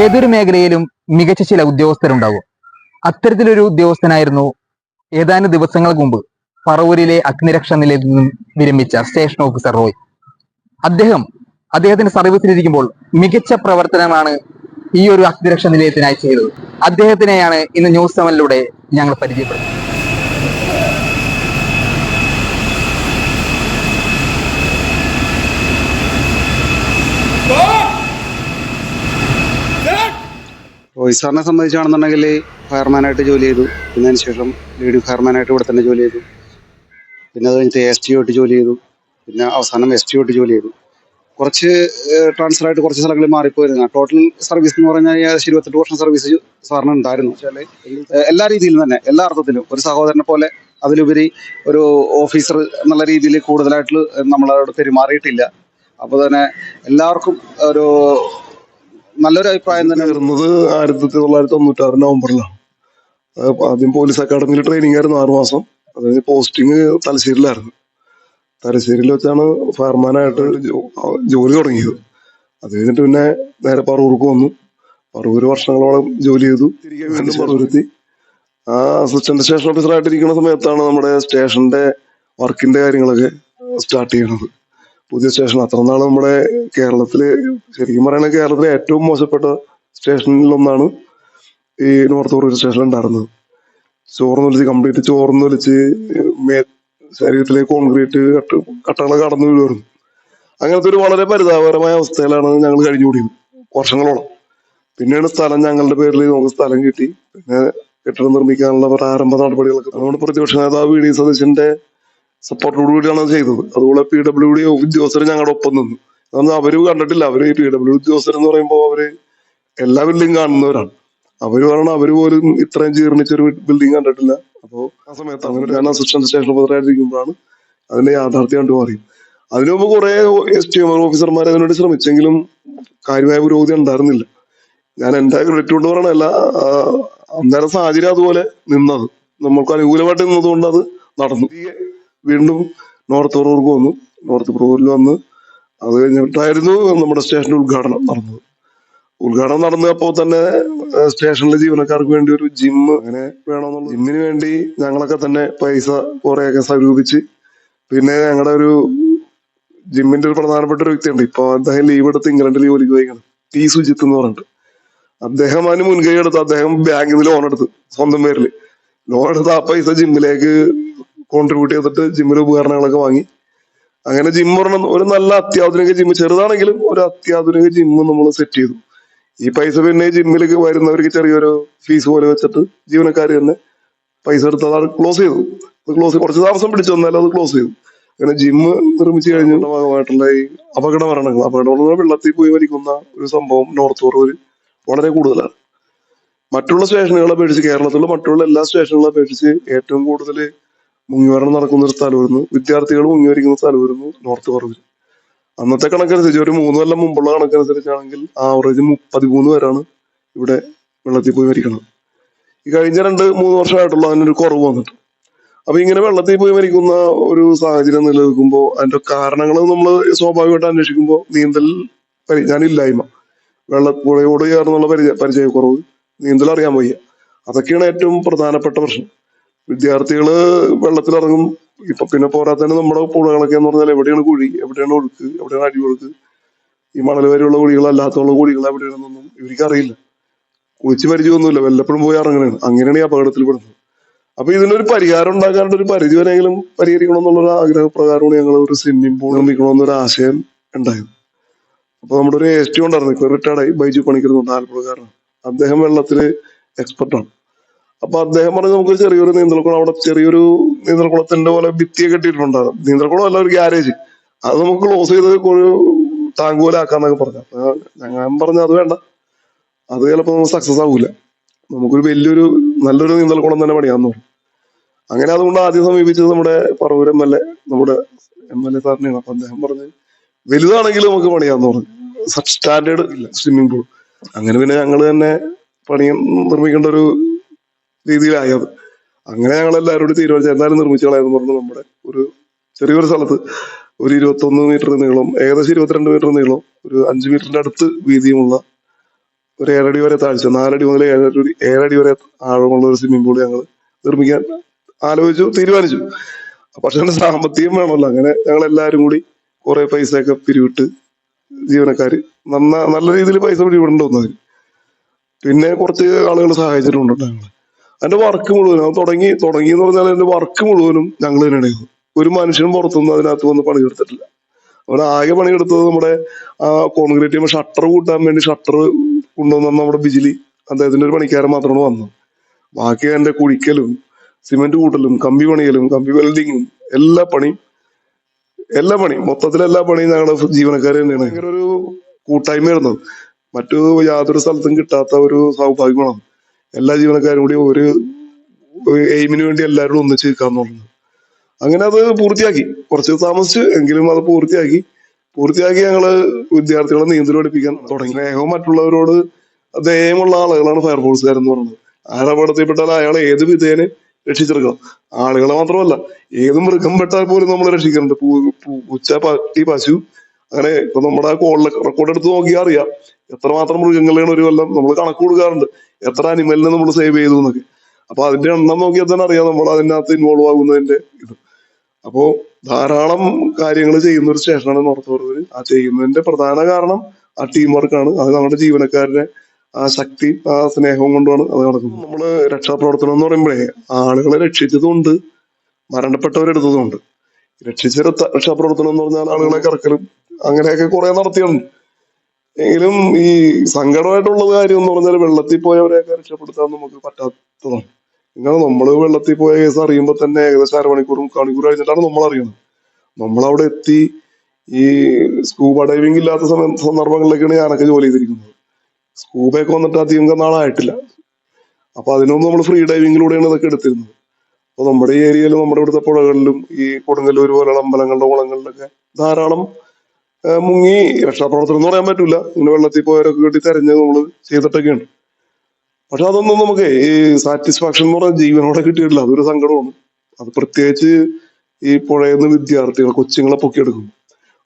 ഏതൊരു മേഖലയിലും മികച്ച ചില ഉദ്യോഗസ്ഥരുണ്ടാകും. അത്തരത്തിലൊരു ഉദ്യോഗസ്ഥനായിരുന്നു ഏതാനും ദിവസങ്ങൾക്ക് മുമ്പ് പറവൂരിലെ അഗ്നിരക്ഷാ നിലയത്തിൽ നിന്നും വിരമിച്ച സ്റ്റേഷൻ ഓഫീസർ റോയ്. അദ്ദേഹം അദ്ദേഹത്തിന്റെ സർവീസിലിരിക്കുമ്പോൾ മികച്ച പ്രവർത്തനമാണ് ഈ ഒരു അഗ്നിരക്ഷാ നിലയത്തിനായി ചെയ്തത്. അദ്ദേഹത്തിനെയാണ് ഇന്ന് ന്യൂസ് സെവനിലൂടെ ഞങ്ങൾ പരിചയപ്പെടുന്നത് റോഹിത് സാറിനെ സംബന്ധിച്ചാണെന്നുണ്ടെങ്കിൽ ഫയർമാനായിട്ട് ജോലി ചെയ്തു. പിന്നെ അതിനുശേഷം ലീഡിംഗ് ഫയർമാനായിട്ട് ഇവിടെ തന്നെ ജോലി ചെയ്തു. പിന്നെ അത് കഴിഞ്ഞിട്ട് എസ് ടി ജോലി ചെയ്തു. പിന്നെ അവസാനം എസ് ടി ജോലി ചെയ്തു. കുറച്ച് ട്രാൻസ്ഫർ ആയിട്ട് കുറച്ച് സ്ഥലങ്ങളിൽ മാറിപ്പോയിരുന്നു. ടോട്ടൽ സർവീസ് എന്ന് പറഞ്ഞാൽ ഏകദേശം ഇരുപത്തെട്ട് വർഷം സർവീസ് സാറിന് ഉണ്ടായിരുന്നു. എല്ലാ രീതിയിലും തന്നെ എല്ലാ അർത്ഥത്തിലും. ഒരു സഹോദരനെ പോലെ അതിലുപരി ഒരു ഓഫീസർ എന്നുള്ള രീതിയിൽ കൂടുതലായിട്ട് നമ്മളോട് പെരുമാറിയിട്ടില്ല. അപ്പോൾ തന്നെ എല്ലാവർക്കും ഒരു നല്ലൊരു അഭിപ്രായം തന്നെ. വരുന്നത് ആയിരത്തി തൊള്ളായിരത്തി തൊണ്ണൂറ്റാറ് നവംബറിലാണ് ആദ്യം പോലീസ് അക്കാഡമിയിൽ ട്രെയിനിങ് ആയിരുന്നു ആറുമാസം അതായത് പോസ്റ്റിങ് തലശ്ശേരിയിലായിരുന്നു തലശ്ശേരിയിൽ വെച്ചാണ് ഫയർമാനായിട്ട് ആയിട്ട് ജോലി തുടങ്ങിയത്. അത് കഴിഞ്ഞിട്ട് പിന്നെ നേരെ പറവൂർക്ക് വന്നു. പറവൂര് വർഷങ്ങളോളം ജോലി ചെയ്തു. തിരികെ വീണ്ടും പറവൂരെത്തി ആ അസിസ്റ്റന്റ് സ്റ്റേഷൻ ഓഫീസറായിട്ടിരിക്കുന്ന സമയത്താണ് നമ്മുടെ സ്റ്റേഷന്റെ വർക്കിന്റെ കാര്യങ്ങളൊക്കെ സ്റ്റാർട്ട് ചെയ്യണത്. പുതിയ സ്റ്റേഷൻ അത്ര നമ്മുടെ കേരളത്തിൽ ശരിക്കും പറയുകയാണെങ്കിൽ കേരളത്തിലെ ഏറ്റവും മോശപ്പെട്ട സ്റ്റേഷനിലൊന്നാണ് ഈ നോർത്ത് കൊറിയ സ്റ്റേഷൻ ഉണ്ടായിരുന്നത്. ചോർന്നൊലിച്ച് കംപ്ലീറ്റ് ചോർന്നൊലിച്ച് മേ ശരീരത്തിലെ കോൺക്രീറ്റ് കട്ട് കട്ടകളെ കടന്നു വീഴുമായിരുന്നു അങ്ങനത്തെ ഒരു വളരെ പരിതാപകരമായ അവസ്ഥയിലാണ് ഞങ്ങൾ കഴിഞ്ഞുകൂടിയത് വർഷങ്ങളോളം. പിന്നീട് സ്ഥലം ഞങ്ങളുടെ പേരിൽ നമുക്ക് സ്ഥലം കിട്ടി. പിന്നെ കെട്ടിടം നിർമ്മിക്കാനുള്ള പ്രാരംഭ നടപടികളൊക്കെ. നമ്മുടെ പ്രതിപക്ഷ നേതാവ് വി ഡി സതീശന്റെ സപ്പോർട്ടോടുകൂടിയാണ് അത് ചെയ്തത്. അതുപോലെ പി ഡബ്ല്യു ഡി ഉദ്യോഗസ്ഥർ ഞങ്ങളുടെ ഒപ്പം നിന്നു. അതൊന്നും അവർ കണ്ടിട്ടില്ല. അവർ പി ഡബ്ല്യു ഉദ്യോഗസ്ഥർ എന്ന് പറയുമ്പോൾ അവർ എല്ലാ ബിൽഡിംഗ് കാണുന്നവരാണ്. അവർ പറയണം അവർ പോലും ഇത്രയും ജീർണിച്ചൊരു ബിൽഡിംഗ് കണ്ടിട്ടില്ല. അപ്പോ ആ സമയത്ത് അങ്ങനെ ഞാൻ അസിസ്റ്റന്റ് സ്റ്റേഷൻ ഓഫീസറായിട്ടിരിക്കുമ്പോഴാണ് അതിന്റെ യാഥാർത്ഥ്യം കണ്ടു പറയും അതിനു മുമ്പ് കുറെ എസ് ടി എം ഓഫീസർമാർ അതിനുവേണ്ടി ശ്രമിച്ചെങ്കിലും കാര്യമായ പുരോഗതി ഉണ്ടായിരുന്നില്ല. ഞാൻ എന്റെ ക്രെഡിറ്റ് കൊണ്ട് പറയണല്ല അന്നേരം സാഹചര്യം അതുപോലെ നിന്നത്. നമ്മൾക്ക് അനുകൂലമായിട്ട് നിന്നതുകൊണ്ട് അത് നടന്നു. വീണ്ടും നോർത്ത് പറവൂർക്ക് വന്നു. നോർത്ത് പറവൂരിൽ വന്ന് അത് കഴിഞ്ഞിട്ടായിരുന്നു നമ്മുടെ സ്റ്റേഷന്റെ ഉദ്ഘാടനം നടന്നത്. ഉദ്ഘാടനം നടന്നപ്പോൾ തന്നെ സ്റ്റേഷനിലെ ജീവനക്കാർക്ക് വേണ്ടി ഒരു ജിം അങ്ങനെ വേണമെന്നുള്ള ജിമ്മിന് വേണ്ടി ഞങ്ങളൊക്കെ തന്നെ പൈസ കുറേയൊക്കെ സ്വരൂപിച്ച് പിന്നെ ഞങ്ങളുടെ ഒരു ജിമ്മിന്റെ ഒരു പ്രധാനപ്പെട്ട ഒരു വ്യക്തിയുണ്ട്. ഇപ്പൊ അദ്ദേഹം ലീവ് എടുത്ത് ഇംഗ്ലണ്ടിൽ ജോലിക്ക് പോയിക്കണം ടി സുജിത്ത് എന്ന് പറഞ്ഞിട്ട്. അദ്ദേഹം അതിന് മുൻകൈ എടുത്ത് അദ്ദേഹം ബാങ്കിൽ നിന്ന് ലോൺ എടുത്ത് സ്വന്തം പേരിൽ. ലോൺ എടുത്ത് ആ പൈസ ജിമ്മിലേക്ക് കോൺട്രിബ്യൂട്ട് ചെയ്തിട്ട് ജിമ്മിലെ ഉപകരണങ്ങളൊക്കെ വാങ്ങി. അങ്ങനെ ജിം പറഞ്ഞ ഒരു നല്ല അത്യാധുനിക ജിം ചെറുതാണെങ്കിലും ഒരു അത്യാധുനിക ജിം നമ്മൾ സെറ്റ് ചെയ്തു. ഈ പൈസ പിന്നെ ജിമ്മിലേക്ക് വരുന്നവർക്ക് ചെറിയൊരു ഫീസ് പോലെ വെച്ചിട്ട് ജീവനക്കാർ തന്നെ പൈസ എടുത്ത് അത് ക്ലോസ് ചെയ്തു. അത് ക്ലോസ് കുറച്ച് താമസം പിടിച്ചു വന്നാലും അത് ക്ലോസ് ചെയ്തു. അങ്ങനെ ജിം നിർമ്മിച്ചു കഴിഞ്ഞുള്ള ഭാഗമായിട്ടുള്ള ഈ അപകട മരണങ്ങൾ. അപകട മരണങ്ങൾ വെള്ളത്തിൽ പോയി മരിക്കുന്ന ഒരു സംഭവം നോർത്ത് പറവൂര് വളരെ കൂടുതലാണ്. മറ്റുള്ള സ്റ്റേഷനുകളെ അപേക്ഷിച്ച് കേരളത്തിലുള്ള മറ്റുള്ള എല്ലാ സ്റ്റേഷനുകളെ അപേക്ഷിച്ച് ഏറ്റവും കൂടുതൽ മുങ്ങിമരണം നടക്കുന്ന ഒരു സ്ഥലമായിരുന്നു വിദ്യാർത്ഥികൾ മുങ്ങി മരിക്കുന്ന സ്ഥലമായിരുന്നു നോർത്ത് പറവൂർ അന്നത്തെ കണക്കനുസരിച്ച് ഒരു മൂന്ന് കൊല്ലം മുമ്പുള്ള കണക്കനുസരിച്ചാണെങ്കിൽ ആവറേജ് പതിമൂന്ന് പേരാണ് ഇവിടെ വെള്ളത്തിൽ പോയി മരിക്കുന്നത് ഈ കഴിഞ്ഞ രണ്ട് മൂന്ന് വർഷമായിട്ടുള്ള അതിനൊരു കുറവ് വന്നിട്ട്. അപ്പൊ ഇങ്ങനെ വെള്ളത്തിൽ പോയി മരിക്കുന്ന ഒരു സാഹചര്യം നിലനിൽക്കുമ്പോൾ അതിന്റെ കാരണങ്ങൾ നമ്മൾ സ്വാഭാവികമായിട്ട് അന്വേഷിക്കുമ്പോൾ നീന്തൽ വെള്ള വെള്ളപ്പുഴയോട് ചേർന്നുള്ള പരിചയ പരിചയക്കുറവ് നീന്തൽ അറിയാൻ വയ്യ. അതൊക്കെയാണ് ഏറ്റവും പ്രധാനപ്പെട്ട പ്രശ്നം. വിദ്യാർത്ഥികൾ വെള്ളത്തിലിറങ്ങും. ഇപ്പൊ പിന്നെ പോരാത്തന്നെ നമ്മുടെ പുഴകളൊക്കെ എന്ന് പറഞ്ഞാൽ എവിടെയാണ് കുഴി? എവിടെയാണ് ഒഴുക്ക്? എവിടെയാണ് അടിയൊഴുക്ക് ഈ മണൽ വരെയുള്ള കുഴികൾ അല്ലാത്തുള്ള കുഴികൾ എവിടെയാണെന്നൊന്നും ഇവർക്ക് അറിയില്ല കുളിച്ച് പരിചയമൊന്നുമില്ല. വല്ലപ്പോഴും പോയി ഇറങ്ങണേ അങ്ങനെയാണ് ഈ അപകടത്തിൽ പെടുന്നത്. അപ്പൊ ഇതിനൊരു പരിഹാരം ഉണ്ടാക്കാനുള്ള ഒരു പരിധി വരെയെങ്കിലും പരിഹരിക്കണം എന്നുള്ള ആഗ്രഹപ്രകാരമാണ് ഞങ്ങൾ ഒരു സ്വിമ്മിംഗ് പൂൾ നിർമ്മിക്കണമെന്നൊരു ആശയം ഉണ്ടായത്. അപ്പൊ നമ്മുടെ ഒരു എസ് ടി ഉണ്ടായിരുന്നു. ഇപ്പൊ റിട്ടയർഡായി ബൈജു പണിക്കരുന്നുണ്ട് ആലപ്പുഴക്കാരനാണ് അദ്ദേഹം വെള്ളത്തിൽ എക്സ്പെർട്ടാണ് അപ്പൊ അദ്ദേഹം പറഞ്ഞു നമുക്ക് ചെറിയൊരു നീന്തൽക്കുളം അവിടെ ചെറിയൊരു നീന്തൽക്കുളത്തിന്റെ പോലെ ഭിത്തിയെ കെട്ടിയിട്ടുണ്ടാകും നീന്തൽക്കുളം അല്ല ഒരു ഗ്യാരേജ്. അത് നമുക്ക് ക്ലോസ് ചെയ്ത് ഒരു ടാങ്ക് പോലെ ആക്കാന്നൊക്കെ പറഞ്ഞു. അപ്പൊ ഞാൻ പറഞ്ഞു അത് വേണ്ട. അത് ചിലപ്പോ നമുക്ക് സക്സസ് ആവൂല. നമുക്കൊരു വലിയൊരു നല്ലൊരു നീന്തൽക്കുളം തന്നെ പണിയാന്ന് പറഞ്ഞു അങ്ങനെ അതുകൊണ്ട് ആദ്യം സമീപിച്ചത് നമ്മുടെ പറവൂർ എം എൽ എ നമ്മുടെ എം എൽ എ സാറിനെയാണ്. അപ്പൊ അദ്ദേഹം പറഞ്ഞു വലുതാണെങ്കിൽ നമുക്ക് പണിയാന്ന് പറഞ്ഞു. സ്റ്റാൻഡേർഡ് ഇല്ല സ്വിമ്മിംഗ് പൂൾ അങ്ങനെ പിന്നെ ഞങ്ങൾ തന്നെ പണി നിർമ്മിക്കേണ്ട ഒരു രീതിയിലായത് അങ്ങനെ ഞങ്ങൾ എല്ലാവരും കൂടി തീരുമാനിച്ചു. എന്തായാലും നിർമ്മിച്ചു കളയാന്ന് പറഞ്ഞു നമ്മുടെ ഒരു ചെറിയൊരു സ്ഥലത്ത് ഒരു ഇരുപത്തൊന്ന് മീറ്റർ നീളം ഏകദേശം ഇരുപത്തിരണ്ട് മീറ്റർ നീളം ഒരു അഞ്ച് മീറ്ററിന്റെ അടുത്ത് വീതിയുമുള്ള ഒരു ഏഴടി വരെ താഴ്ച നാലടി മുതൽ ഏഴടി ഏഴടി വരെ ആഴമുള്ള ഒരു സ്വിമ്മിംഗ് പൂൾ ഞങ്ങൾ നിർമ്മിക്കാൻ ആലോചിച്ചു തീരുമാനിച്ചു. പക്ഷെ സാമ്പത്തികം വേണമല്ലോ. അങ്ങനെ ഞങ്ങൾ എല്ലാവരും കൂടി കുറെ പൈസയൊക്കെ പിരിവിട്ട് ജീവനക്കാർ നന്ന നല്ല രീതിയിൽ പൈസ പിടിവിടേണ്ടി വന്നതിന്. പിന്നെ കുറച്ച് ആളുകൾ സഹായിച്ചിട്ടുണ്ട് ഞങ്ങൾ അതിന്റെ വർക്ക് മുഴുവനും. അത് തുടങ്ങി തുടങ്ങി എന്ന് പറഞ്ഞാൽ അതിന്റെ വർക്ക് മുഴുവനും ഞങ്ങൾ തന്നെയാണ് ഒരു മനുഷ്യനും പുറത്തുനിന്ന് അതിനകത്ത് വന്ന് പണിയെടുത്തിട്ടില്ല. അവിടെ ആകെ പണിയെടുത്തത് നമ്മുടെ ആ കോൺക്രീറ്റ് ചെയ്യുമ്പോൾ ഷട്ടർ കൂട്ടാൻ വേണ്ടി ഷട്ടർ കൊണ്ടുവന്ന നമ്മുടെ ബിജിലി അദ്ദേഹത്തിന്റെ ഒരു പണിക്കാരൻ മാത്രമാണ് വന്നത്. ബാക്കി എന്റെ കുഴിക്കലും സിമെന്റ് കൂട്ടലും കമ്പി പണിയലും കമ്പി വെൽഡിങ്ങും എല്ലാ പണിയും എല്ലാ പണിയും മൊത്തത്തിൽ എല്ലാ പണിയും ഞങ്ങളുടെ ജീവനക്കാർ തന്നെയാണ് ഭയങ്കര ഒരു കൂട്ടായ്മയായിരുന്നു. ആയിരുന്നത് മറ്റു യാതൊരു സ്ഥലത്തും കിട്ടാത്ത ഒരു സൗഭാഗ്യമാണ്. എല്ലാ ജീവനക്കാരും കൂടി ഒരു എയിമിന് വേണ്ടി എല്ലാവരും ഒന്നിച്ച് നിൽക്കാൻ തോന്നുന്നു. അങ്ങനെ അത് പൂർത്തിയാക്കി. കുറച്ച് താമസിച്ചു എങ്കിലും അത് പൂർത്തിയാക്കി. പൂർത്തിയാക്കി ഞങ്ങൾ വിദ്യാർത്ഥികളെ നീന്തൽ പഠിപ്പിക്കാൻ തുടങ്ങി. സ്നേഹവും മറ്റുള്ളവരോട് ദയമുള്ള ആളുകളാണ് ഫയർഫോഴ്സുകാരെന്ന് പറയുന്നത്. ആരപകടത്തിൽപ്പെട്ടാൽ അയാളെ ഏത് വിധേനെ രക്ഷിച്ചെടുക്കണം? ആളുകളെ മാത്രമല്ല ഏത് മൃഗം പെട്ടാൽ പോലും നമ്മൾ രക്ഷിക്കുന്നുണ്ട് പൂച്ച പട്ടി പശു അങ്ങനെ ഇപ്പൊ നമ്മുടെ കോളിലെ റെക്കോർഡ് എടുത്ത് നോക്കിയാൽ അറിയാം. എത്രമാത്രം മൃഗങ്ങളെയാണ് ഒരു കൊല്ലം നമ്മൾ കണക്ക് കൊടുക്കാറുണ്ട്. എത്ര അനിമലിനെ നമ്മൾ സേവ് ചെയ്തു എന്നൊക്കെ. അപ്പൊ അതിന്റെ എണ്ണം നോക്കിയാൽ തന്നെ അറിയാം നമ്മൾ അതിനകത്ത് ഇൻവോൾവ് ആകുന്നതിന്റെ ഇത്. അപ്പോ ധാരാളം കാര്യങ്ങൾ ചെയ്യുന്ന ഒരു സ്റ്റേഷനാണ് നോർത്ത് ആ ചെയ്യുന്നതിന്റെ പ്രധാന കാരണം ആ ടീം വർക്കാണ് അത് നമ്മുടെ ജീവനക്കാരുടെ ആ ശക്തി ആ സ്നേഹവും കൊണ്ടാണ് അത് നടക്കുന്നത്. നമ്മൾ രക്ഷാപ്രവർത്തനം എന്ന് പറയുമ്പോഴേ ആളുകളെ രക്ഷിച്ചതുകൊണ്ട് മരണപ്പെട്ടവരെടുത്തതുകൊണ്ട് രക്ഷിച്ച രക്ഷാപ്രവർത്തനം എന്ന് പറഞ്ഞാൽ ആളുകളെ കറക്കലും അങ്ങനെയൊക്കെ കുറെ നടത്തിയുണ്ട് എങ്കിലും ഈ സങ്കടമായിട്ടുള്ള കാര്യം എന്ന് പറഞ്ഞാൽ വെള്ളത്തിൽ പോയവരെയൊക്കെ രക്ഷപ്പെടുത്താൻ നമുക്ക് പറ്റാത്തതാണ്. ഇങ്ങനെ നമ്മൾ വെള്ളത്തിൽ പോയ കേസ് അറിയുമ്പോൾ തന്നെ ഏകദേശം അരമണിക്കൂർ മണിക്കൂർ കഴിഞ്ഞിട്ടാണ് നമ്മൾ അറിയുന്നത്. നമ്മൾ അവിടെ എത്തി ഈ സ്കൂബ ഡൈവിംഗ് ഇല്ലാത്ത സമയം സന്ദർഭങ്ങളിലൊക്കെയാണ് ഞാനൊക്കെ ജോലി ചെയ്തിരിക്കുന്നത്. സ്കൂബയൊക്കെ വന്നിട്ട് അധികം നാളായിട്ടില്ല. അപ്പൊ അതിനൊന്നും നമ്മൾ ഫ്രീ ഡൈവിങ്ങിലൂടെയാണ് ഇതൊക്കെ എടുത്തിരുന്നത്. അപ്പൊ നമ്മുടെ ഈ ഏരിയയിലും നമ്മുടെ ഇവിടുത്തെ പുഴകളിലും ഈ കൊടുങ്ങല്ലൂർ പോലുള്ള അമ്പലങ്ങളുടെ കുളങ്ങളിലൊക്കെ ധാരാളം മുങ്ങി. രക്ഷാപ്രവർത്തനം എന്ന് പറയാൻ പറ്റൂല. ഇങ്ങനെ വെള്ളത്തിൽ പോയവരൊക്കെ കിട്ടി തെരഞ്ഞ് നമ്മൾ ചെയ്തിട്ടൊക്കെയാണ്. പക്ഷെ അതൊന്നും നമുക്ക് ഈ സാറ്റിസ്ഫാക്ഷൻ എന്ന് പറഞ്ഞാൽ ജീവനോടെ കിട്ടിയിട്ടില്ല. അതൊരു സങ്കടമാണ്. അത് പ്രത്യേകിച്ച് ഈ പുഴയിൽ നിന്ന് വിദ്യാർത്ഥികൾ കൊച്ചുങ്ങളെ പൊക്കിയെടുക്കും.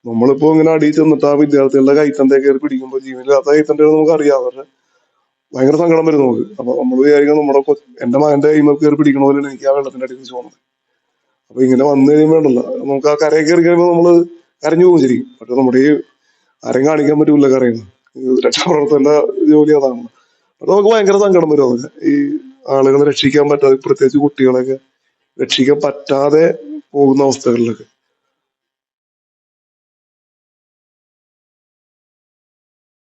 നമ്മളിപ്പോ ഇങ്ങനെ അടിയിൽ ചെന്നിട്ട് ആ വിദ്യാർത്ഥികളുടെ കൈത്തന്റെ കയറി പിടിക്കുമ്പോൾ ജീവനില്ലാത്ത കൈത്തന്റെ നമുക്ക് അറിയാം പക്ഷെ ഭയങ്കര സങ്കടം വരും നമുക്ക്. അപ്പൊ നമ്മൾ വിചാരിക്കണം നമ്മുടെ എന്റെ മകന്റെ കൈമ കയറി പിടിക്കണ പോലെയാണ് എനിക്ക് ആ വെള്ളത്തിന്റെ അടിയിൽ വെച്ച് പോകുന്നത് അപ്പൊ ഇങ്ങനെ വന്നു കഴിയുമ്പോൾ ഉണ്ടല്ലോ. നമുക്ക് ആ കരയിൽ കയറി കഴിയുമ്പോൾ നമ്മൾ കരഞ്ഞു പോകും ശരിക്കും. പക്ഷെ നമ്മുടെ ഈ ആരെയും കാണിക്കാൻ പറ്റൂല കരയുന്നു രക്ഷാപ്രവർത്തന ജോലി അതാണ്. അപ്പൊ നമുക്ക് ഭയങ്കര സങ്കടം വരും അതൊക്കെ ഈ ആളുകളെ രക്ഷിക്കാൻ പറ്റാതെ പ്രത്യേകിച്ച് കുട്ടികളെയൊക്കെ രക്ഷിക്കാൻ പറ്റാതെ പോകുന്ന അവസ്ഥകളിലൊക്കെ.